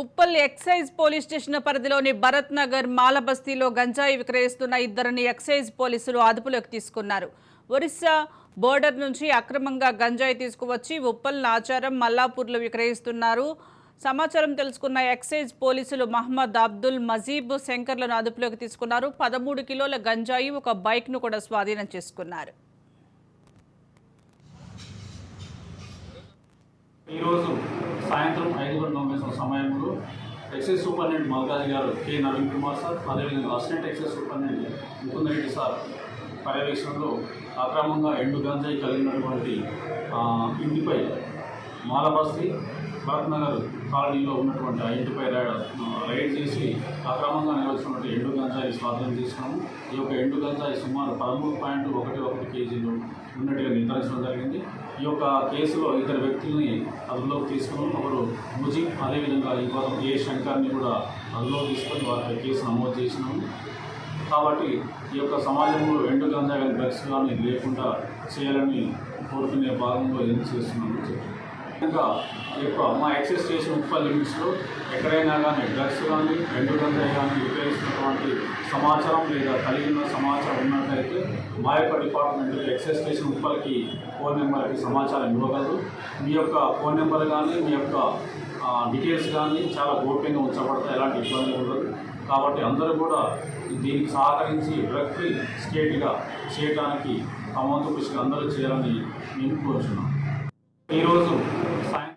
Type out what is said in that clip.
Uppal excise police station పరిధిలోని భరత్ నగర్ మాలబస్తీలో గంజాయి విక్రయిస్తున్న ఇద్దరిని ఎక్సైజ్ పోలీసులు అదుపులోకి తీసుకున్నారు. ఒరిస్సా బోర్డర్ నుంచి అక్రమంగా గంజాయి తీసుకువచ్చి ఉప్పల్ నాచారం మల్లాపూర్లో విక్రయిస్తున్నారు. సమాచారం తెలుసుకున్న ఎక్సైజ్ పోలీసులు మహమ్మద్ అబ్దుల్ మజీబ్ శంకర్లను అదుపులోకి తీసుకున్నారు. పదమూడు కిలోల గంజాయి ఒక బైక్ను కూడా స్వాధీనం చేసుకున్నారు. ఈరోజు సాయంత్రం ఐదు గంటల నిమిషం సమయంలో ఎక్సైజ్ సూపరింటెండెంట్ మల్కాజ్ గారు కె. నవీన్ కుమార్ సార్ అదేవిధంగా assistant excise superintendent Mukunda Reddy sir పర్యవేక్షణలో అక్రమంగా ఎండు గంజాయి కలిగినటువంటి ఇంటిపై మాలబస్తి భరత్ నగర్ కాలనీలో ఉన్నటువంటి ఆ ఇంటిపై రైడ్ రైడ్ చేసి అక్రమంగా నిలవచ్చినటువంటి ఎండు గంజాయి స్వాధీనం చేసినాము ఈ యొక్క ఎండు గంజాయి సుమారు పదమూడు పాయింట్ ఒకటి ఒకటి కేజీలు ఉన్నట్టుగా నిర్ధారించడం జరిగింది. ఈ యొక్క కేసులో ఇద్దరు వ్యక్తుల్ని అదుపులోకి తీసుకుని ఒకరు ముజీబ్ అదేవిధంగా ఇంకొక ఏ శంకర్ని కూడా అదుపులోకి తీసుకొని వారిపై కేసు నమోదు చేసినాము. కాబట్టి ఈ యొక్క సమాజంలో ఎండు గంజాయి డ్రగ్స్ కానీ లేకుండా చేయాలని కోరుకునే భాగంలో ఏం చేస్తున్నామని చెప్పారు ఇంకా ఈ యొక్క మా ఎక్సైజ్ చేసిన ముప్పై లిమిట్స్లో ఎక్కడైనా కానీ డ్రగ్స్ కానీ రెండు గంటలు కానీ ఉపయోగిస్తున్నటువంటి సమాచారం లేదా కలిగిన సమాచారం ఉన్నట్లయితే మా యొక్క డిపార్ట్మెంట్ ఎక్సైజ్ చేసిన ముప్పలకి ఫోన్ నెంబర్కి సమాచారం ఇవ్వగలరు. మీ యొక్క ఫోన్ నెంబర్ కానీ మీ యొక్క డీటెయిల్స్ కానీ చాలా గోప్యంగా ఉంచబడతాయి. ఎలాంటి ఇబ్బంది ఉండదు. కాబట్టి అందరూ కూడా దీనికి సహకరించి డ్రగ్ ఫ్రీ స్టేట్గా చేయడానికి తమ వంతు కృషి అందరూ చేయాలని మేము కోరుచున్నాం Mentiroso. Sai.